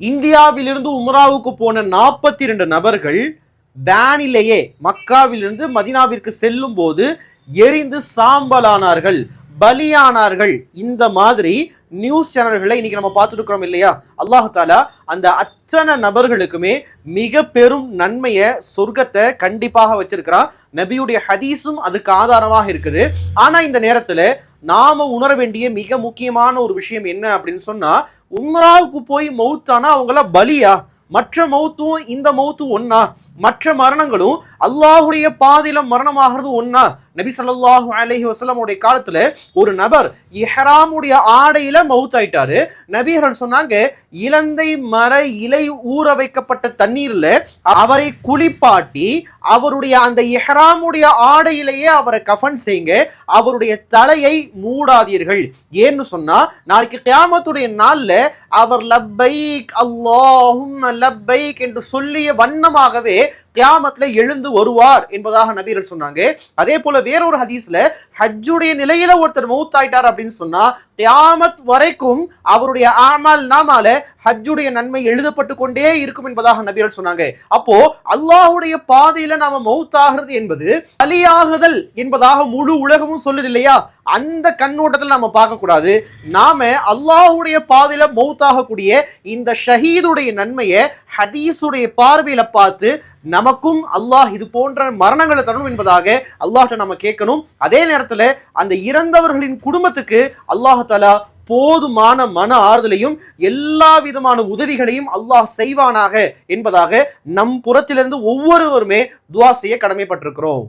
இந்தியாவிலிருந்து உமராவுக்கு போன நாற்பத்தி ரெண்டு நபர்கள் வேனிலேயே மக்காவிலிருந்து மதினாவிற்கு செல்லும் போது எரிந்து சாம்பலானார்கள் பலியானார்கள். இந்த மாதிரி நியூஸ் சேனல்களை இன்னைக்கு நம்ம பார்த்துட்டு இல்லையா? அல்லாஹு தாலா அந்த அத்தனை நபர்களுக்குமே மிக பெரும் நன்மையை சொர்க்கத்தை கண்டிப்பாக வச்சிருக்கிறான். நபியுடைய ஹதீஸும் அதுக்கு ஆதாரமாக இருக்குது. ஆனா இந்த நேரத்துல நாம உணர வேண்டிய மிக முக்கியமான ஒரு விஷயம் என்ன அப்படின்னு சொன்னா உம்ராவுக்கு போய் மௌத்தானா அவங்கள பலியா? மற்ற மௌத்தும் இந்த மௌத்தும் ஒன்னா மற்ற மரணங்களும் அல்லாஹுடைய பாதையில மரணமாகிறது ஒன்னா நபி சல்லாஹூ அலஹி வசலமுடைய காலத்துல ஒரு நபர் இஹராமுடைய ஆடையில மவுத் ஆயிட்டாரு நபிகள் சொன்னாங்க இலந்தை மர இலை ஊற வைக்கப்பட்ட தண்ணீர்ல அவரை குளிப்பாட்டி அவருடைய அந்த இஹராமுடைய ஆடையிலேயே அவரை கஃபன் செய்யுங்க. அவருடைய தலையை மூடாதீர்கள். ஏன்னு சொன்னா நாளைக்கு கியாமத்துடைய நாள்ல அவர் லப்பைக் அல்லாஹும் லப்பைக் என்று சொல்லிய வண்ணமாகவே கியாமத்துல எழுந்து வருவார் என்பதாக நபீர்கள் சொன்னாங்க. அதே போல வேறொரு ஹதீஸ்ல ஹஜ்ஜுடைய நிலையில ஒருத்தர் மௌத் ஆயிட்டார் அப்படின்னு சொன்னா கியாமத் வரைக்கும் அவருடைய ஆமால் நாமால ஹஜ்ஜுடைய நன்மை எழுதப்பட்டு கொண்டே இருக்கும் என்பதாக நபிகள் சொன்னாங்க. அப்போ அல்லாஹுடைய பாதையில நாம மௌத்தாகிறது என்பது பலியாகுதல் என்பதாக முழு உலகமும் சொல்லுது இல்லையா? அந்த கண்ணோட்டத்தில் நம்ம பார்க்கக்கூடாது. நாம அல்லாஹுடைய பாதையில மௌத்தாகக்கூடிய இந்த ஷஹீதுடைய நன்மையை ஹதீஸுடைய பார்வையில பார்த்து நமக்கும் அல்லாஹ் இது போன்ற மரணங்களை தரணும் என்பதாக அல்லாஹ்ட்ட நம்ம கேட்கணும். அதே நேரத்தில் அந்த இறந்தவர்களின் குடும்பத்துக்கு அல்லாஹ் தலா போதுமான மன ஆறுதலையும் எல்லா விதமான உதவிகளையும் அல்லாஹ் செய்வானாக என்பதாக நம் புறத்திலிருந்து ஒவ்வொருவருமே துவா செய்ய கடமைப்பட்டிருக்கிறோம்.